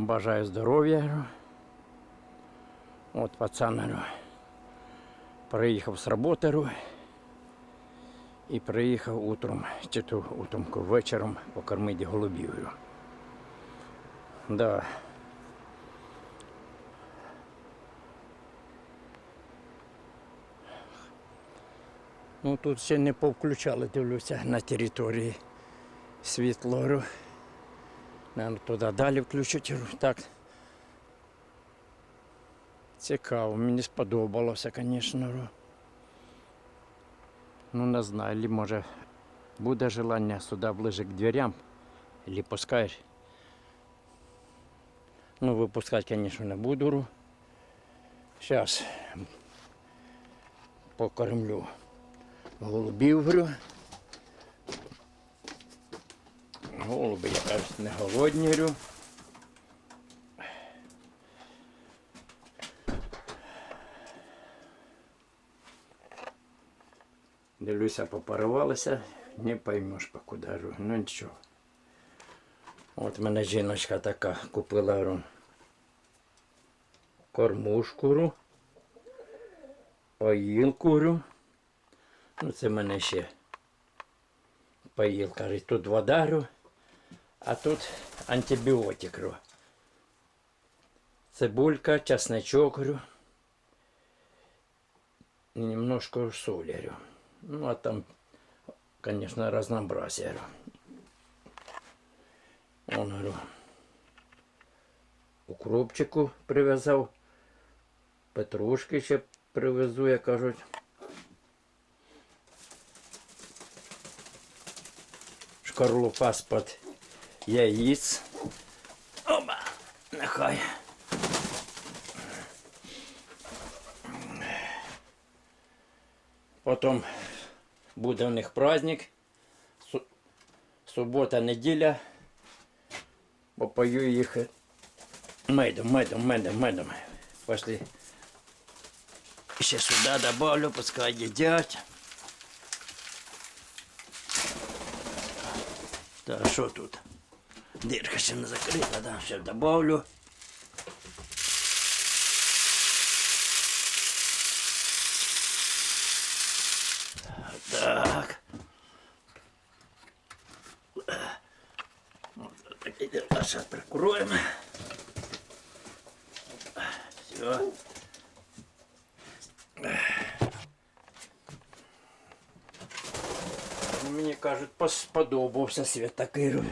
Бажаю здоров'я. От пацан приїхав з роботи і приїхав утром, чи то утром вечором покормити голубів. Да. Ну тут ще не повключали, дивлюся, на території світло. Наверно, туди далі включить. говорю. Так. Цікаво, мені сподобалося, звісно. Ну, не знаю, ли може буде желання сюди ближе к дверям, или пускаєш. Ну, випускати, звісно, не буду. Зараз покормлю голубів. говорю. Голуби, я кажуть, не голодні. говорю. Дивлюся, попарувалися, не поймеш покуди. говорю. Ну нічого. От мене жіночка така купила говорю, кормушку, поїлку. Ну, це мене ще поїлка. Тут вода, а тут антибіотик. Цибулька, чесночок. И немножко соли. Ну, а там, конечно, разнообразие. Он, говорю, укропчику прив'язав, петрушки ще привезу, як кажуть. Шкарлупа з-под яїць. Оба, нехай. Потім буде у них праздник. Су- Субота, неділя. Попою їх медом, медом, медом, медом. Пошли. Ще сюди добавлю, пускай їдять. Так, що тут? Дирка ще не закрита, да, ще добавлю. Так. Вот такие дела сейчас прикроем. Все. Сподобався світ такий. говорю.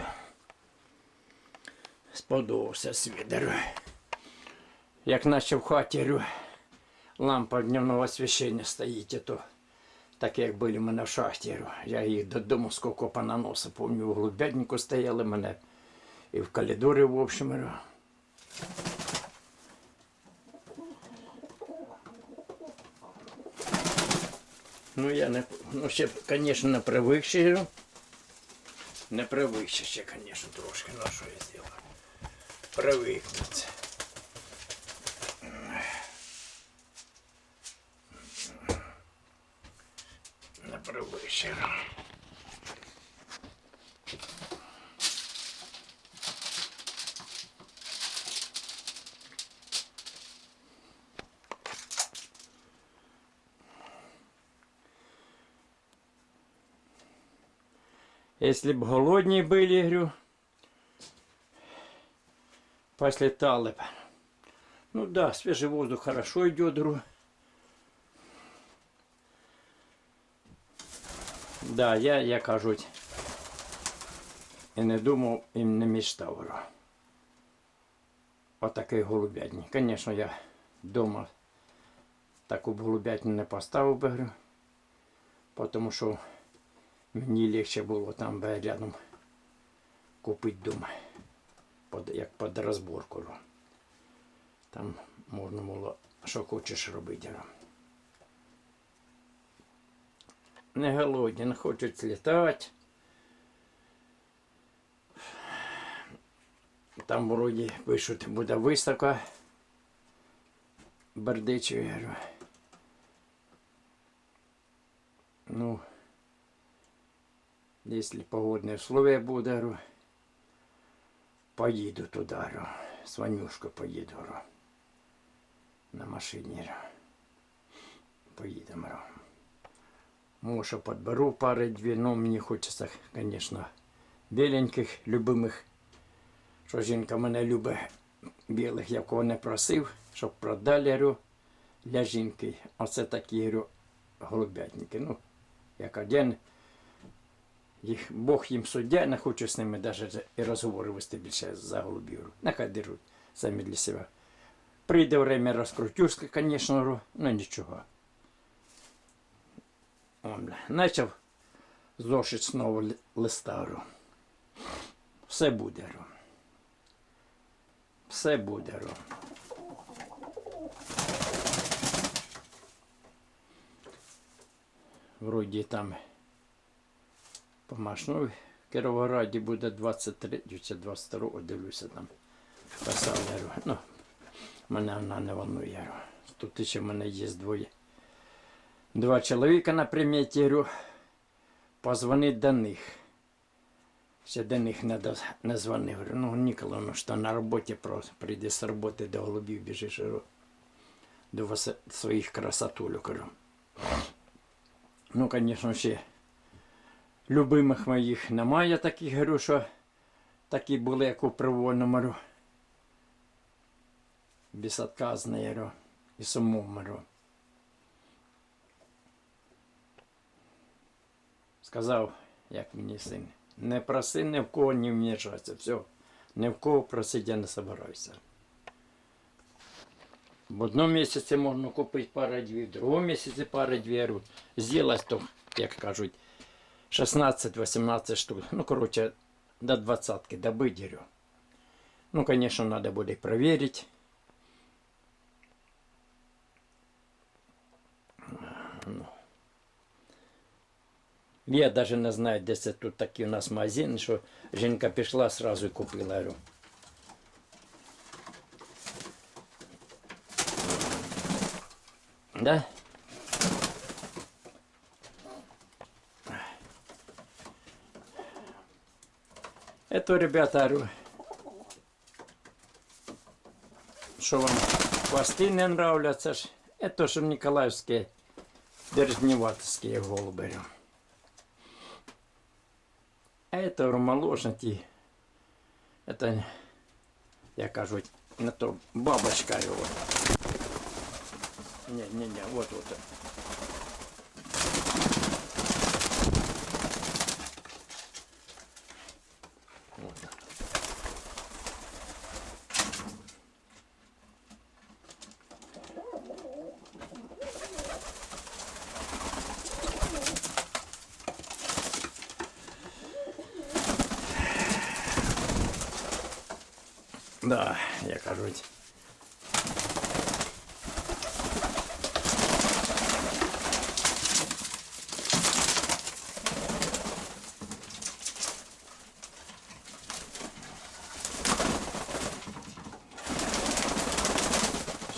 Сподобався говорю. Як наче в хаті лампа дневного освіщення стоїть, то так як були в мене в шахті. Я їх додому скільки понаносив. Помню, в голубятнику стояли мене і в коридорі, в общем. Ну, я не, ну, ще, звісно, не привик ще. говорю. Не привик ще, звісно, трошки. Ну, що я зробив? Привикнути. Не говорю. Если б голодні были, говорю, послетали б. Ну да, свежий воздух хорошо идет. Да, я, я кажуть, і не думав, і не говорю. Отакий голубятник. Звісно, я вдома таку голубятню не поставив би, говорю, тому що Мені легче було там рядом купити дома, як під розборку. Там можна було, що хочеш робити. Не голодні, не хочуть літати. Там вроді пишуть, буде виставка Бердичеві. я говорю. Ну, Если погодные условия будут, говорю, поїду туди. з Ванюшкою поїду. На машині. Поїдемо. Може, підберу пари дві, ну мені хочеться, звісно, біленьких, любимих. Що жінка мене любить білих, я кого не просив, щоб продали для жінки. Оце такі голубятники. Ну, як один. Їх, Бог їм суддя, не хочу з ними навіть і розговори вести більше за голубів. Нехай держуть самі для себе. Прийде время розкрутюсь, звісно, ну нічого. Он, Начав зошит знову ли- листа. говорю. Все буде. говорю. Все буде. говорю. Вроді там по Машну в Кіровограді буде 23 чи 22, дивлюся там. Говорю, ну, мене вона не волнує. Тут ще в мене є двоє. Два чоловіка на приметі, я говорю, позвонить до них. Ще до них не, до, не дзвонив. Говорю, ну, Нікола, ну що на роботі просто прийде з роботи до голубів біжиш, до вас своїх красотулюк. Говорю. Ну, звісно, ще любимих моїх немає таких, говорю, що такі були, як у привольному. Безотказний, говорю, і сумом, говорю. Сказав, як мені син, не проси ні в кого не вмішатися, все. Ні в кого просити я не собираюся. В одному місяці можна купити пару дві, в другому місяці пару дві. З'їлась то, як кажуть, 16-18 штук. Ну, коротше, до двадцатки добыть, говорю. Ну, конечно, надо будет проверить. Ну. Я даже не знаю, де це тут такий у нас магазин, що жінка пішла, сразу і купила. Говорю. Да? Это, ребята, что вам хвосты не нравятся, это что Николаевские Держневатские голуби. А это говорю, молочники, это, я кажу, на то бабочка его. Не, не, Да, я кажу.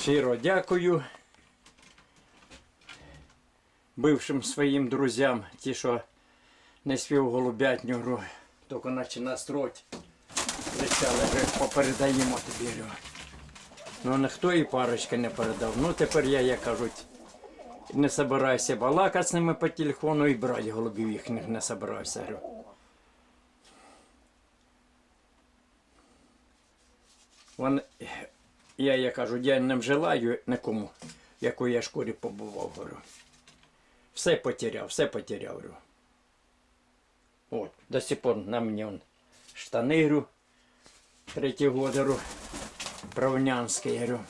Щиро дякую бившим своїм друзям, ті, що не спів голубятню тільки наче настроить. Вже попередаємо тобі. Ну ніхто і парочки не передав. Ну тепер я, як кажуть, не собираюся балакати з ними по телефону і брати голубів їхніх не собираюся. Вон, я, я кажу, я не желаю нікому, якої я шкурі побував. Говорю. Все потеряв, все потеряв. От, до сих пор на мені штани говорю, третій год, говорю, правнянський, говорю.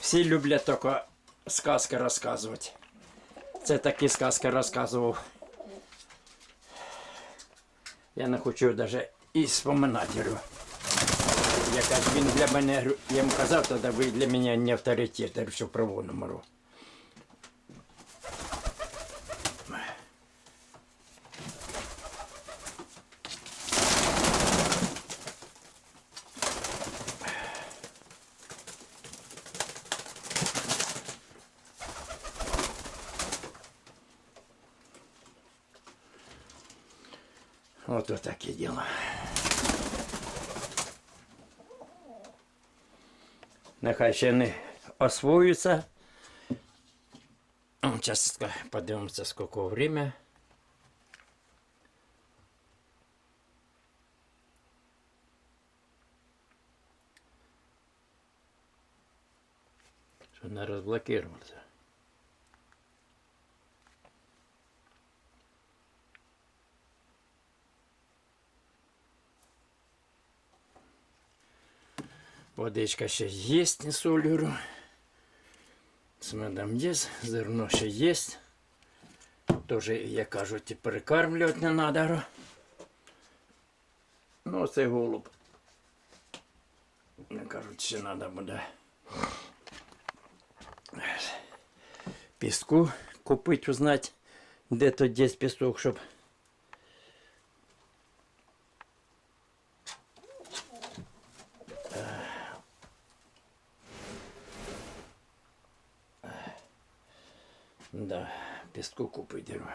Всі люблять тільки сказки розказувати. Це такі сказки розказував. Я не хочу навіть і споминати. Говорю. кажу, він для мене, я йому казав, тоді ви для мене не авторитет, я що право номеру. Нехай ще не освоюються. Зараз подивимося, скільки время. Що она разблокировался. Водичка ще є, не солюру. З медом є, зерно ще є. Тоже, як кажуть, перекармлювати не треба. Ну, це голуб. Як кажуть, ще треба буде. Піску купити, узнати, де тут є пісок, щоб Да, піску купити. говорю.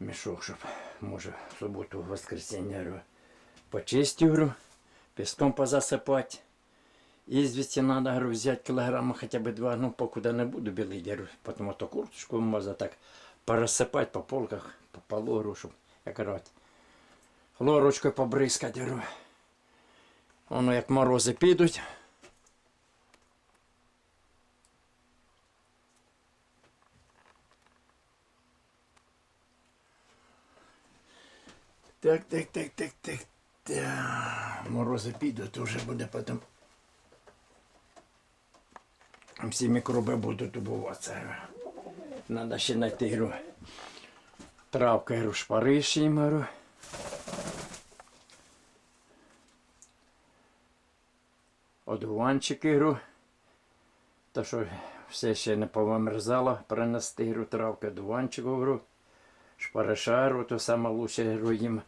Мішок, щоб може в суботу, в воскресенье говорю, почистити, говорю, піском позасипати. Извести надо, говорю, взять килограмма хотя бы два, ну, покуда не буду белый говорю, потому что курточку можно так порасыпать по полках, по полу, говорю, щоб, як говорять, лорочкою побризкати, говорю. Воно як морози підуть. Так, так, так, так, так, так. Морози підуть, вже буде потім. Всі мікроби будуть убуватися. Надо ще знайти говорю, травка, говорю, шпариш їм, говорю. Одуванчики, говорю. То, що все ще не повимерзало, принести, говорю, травка, одуванчик, говорю. Шпариша, говорю, то саме лучше, говорю, їм.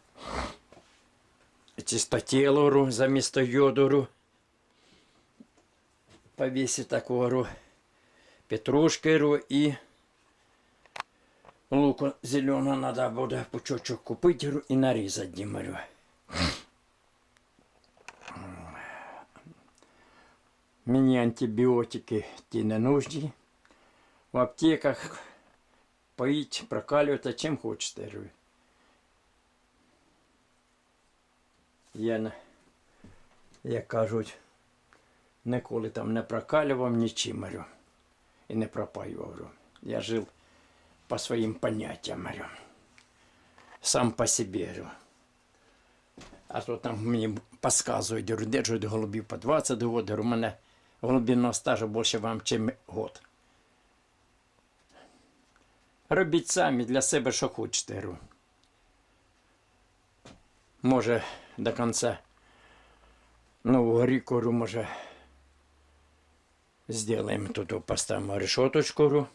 Чистотіло, говорю, замісто йоду, говорю повесить такого говорю, петрушки говорю, и луку зеленого надо буде пучочок купити говорю, і нарізати дім, говорю. Мені антибіотики ті не нужні. В аптеках поїть, прокалювати, чим хочете. Я, як кажуть, ніколи там не прокалював нічим, говорю, і не пропаював. говорю. Я жив по своїм поняттям, говорю. сам по собі. Говорю. А то там мені підказують, держать голубів по 20 років, у мене голубиного стажу більше вам, ніж год. Робіть самі для себе, що хочете. Може, до кінця нового року, може, Сделаем тут, поставимо решеточку.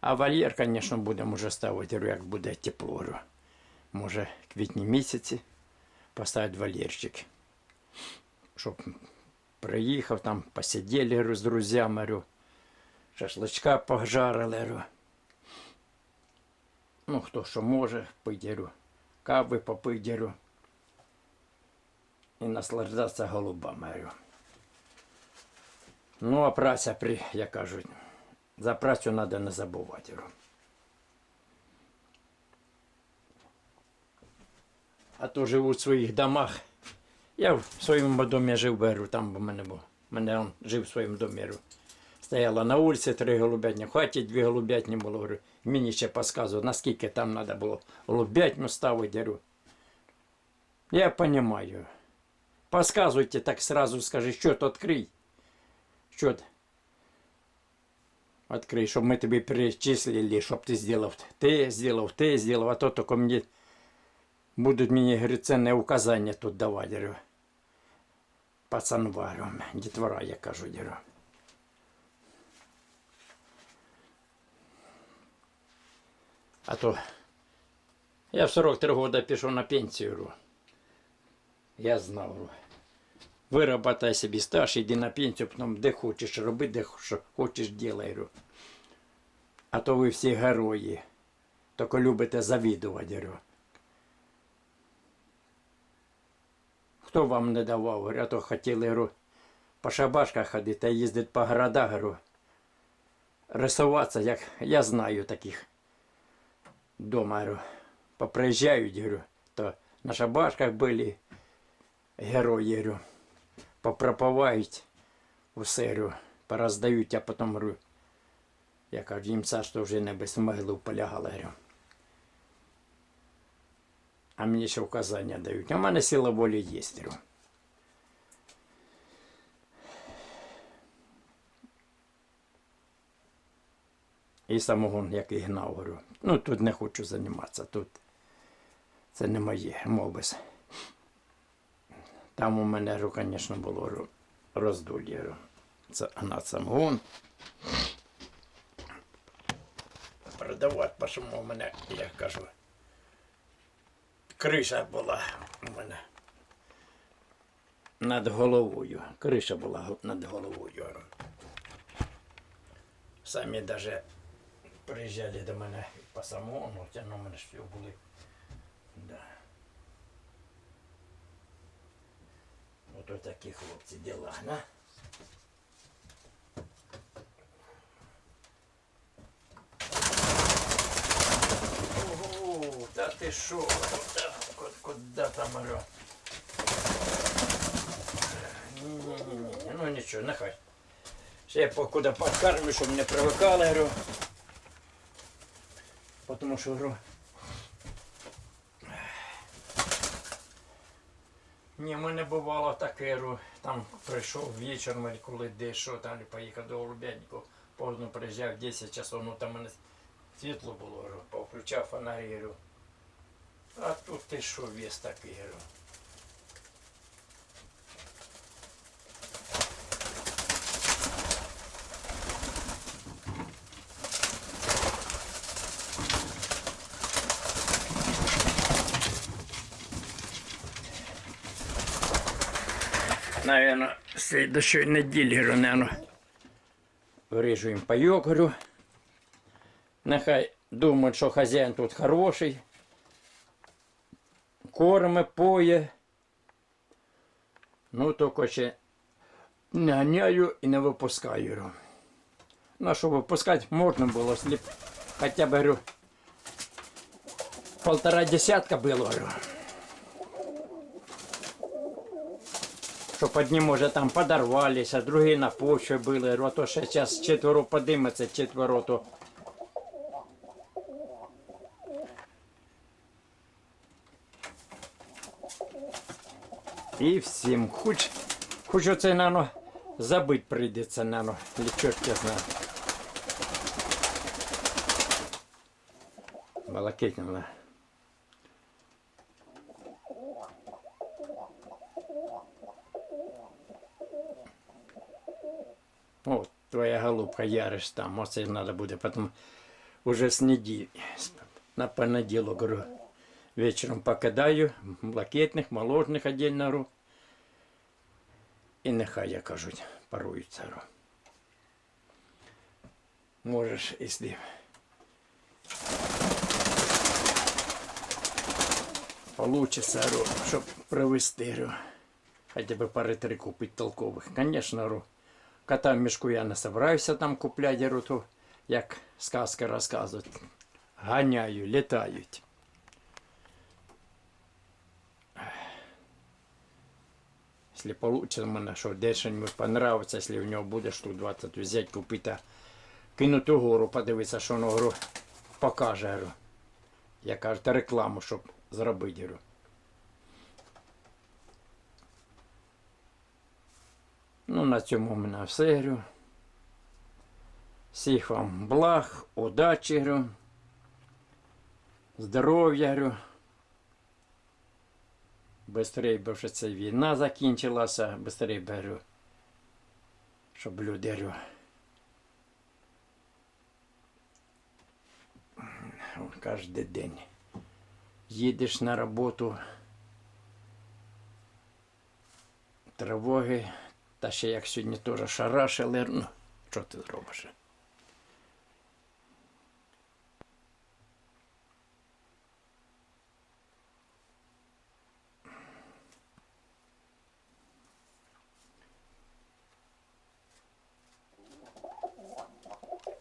А вольєр, звісно, будемо вже ставити, як буде тепло. Може, квітні місяці поставити вольєрчик. Щоб приїхав, там посиділи з друзями, шашличка пожарили. Ну, хто що може, говорю, кави попить, говорю. І наслаждатися голубами. Ну, а праця, при, як кажуть, за працю треба не забувати. А то живуть в своїх домах. Я в своєму домі жив, беру, там у мене був. Мене он жив в своєму домі. Стояла на вулиці три голубятні, в хаті дві голубятні було. Говорю. Мені ще підказували, наскільки там треба було голубятню ставити. Говорю. Я розумію. Подсказуйте, так сразу скажи, що то відкрий. Що ти? Открий, щоб ми тобі перечислили, щоб ти зробив те, зробив те, зробив, а то тільки мені будуть мені говорю, ценне указання тут давати. Говорю. Пацанва, дітвора, я кажу, говорю. А то я в 43 года пішов на пенсію. Я знав. Виробляй собі стаж, іди на пенсію, потім де хочеш, роби, де що хочеш, ділай. А то ви всі герої. Тільки любите завідувати. Хто вам не давав, а то хотіли по шабашках ходити, а їздити по городах, рисуватися, як я знаю таких дома, говорю, поприїжджають, говорю, то на шабашках були герої, говорю, попропивають усе, говорю, пороздають, а потім, говорю, я кажу, їм царство вже не без могилу полягало, говорю. А мені ще указання дають. А в мене сила волі є. говорю. І самогон, як і гнав, говорю. Ну тут не хочу займатися, тут це не моє, мов би. Там у мене, говорю, звісно, було роздулі. говорю. Це гнат самогон. Продавати, що у мене, я кажу, криша була у мене над головою. Криша була над головою. Самі даже приїжджали до мене по самому, хоча у мене ж все були. Да. От ось такі хлопці діла, на. Ого, та ти що? Куда, ку- куда там оро? Ну нічого, нехай. Ще я покуда подкармлю, щоб не привикали, говорю. Потому що говорю. Ні, в мене бувало таке, там прийшов вечором, коли де що, там поїхав до Голуб'янку, поздно приїжджав 10 часов, ну там мене світло було, поключав фонарі. А тут ти що весь такий, Наверное, следующей неділі, говорю, наверное, виріжу їм пайок, говорю. Нехай думають, що хазяїн тут хороший. Корме, поє. Ну, тільки ще не ганяю і не випускаю. Ну, щоб випускати можна було сліп. Хоча б, говорю, полтора десятка було, говорю. Щоб одні, може, там подорвалися, другі на почві були, а то ще зараз четверо подиметься, четверо то. І всім. Хоч, хоч оце, нано, забить прийдеться, нано, чорт я знаю. Балакетніла. твоя голубка яриш там, оце треба буде потім уже з неділі. На понеділок, говорю, вечором покидаю, блакитних, молочних отдельно, говорю. І нехай, як кажуть, паруються. говорю. Можеш, якщо получится, говорю, щоб привезти, говорю, хотя бы пары три купить толкових. Конечно, говорю, Кота в мішку я не собираюся там купляти, то, як сказки розказують. Ганяю, літають. Если получится мене, що дешень понравиться, если в нього буде штук 20 взять, купити, кинути гору, подивитися, що говорю, покаже. Я кажу, рекламу, щоб зробити. Ну, на цьому в мене все. Говорю. Всіх вам благ, удачі, говорю. здоров'я. Говорю. Быстрей би вже ця війна закінчилася, быстрей би, говорю, щоб люди говорю, кожен день їдеш на роботу, тривоги, та ще як сьогодні теж шарашили, ну, що ти зробиш?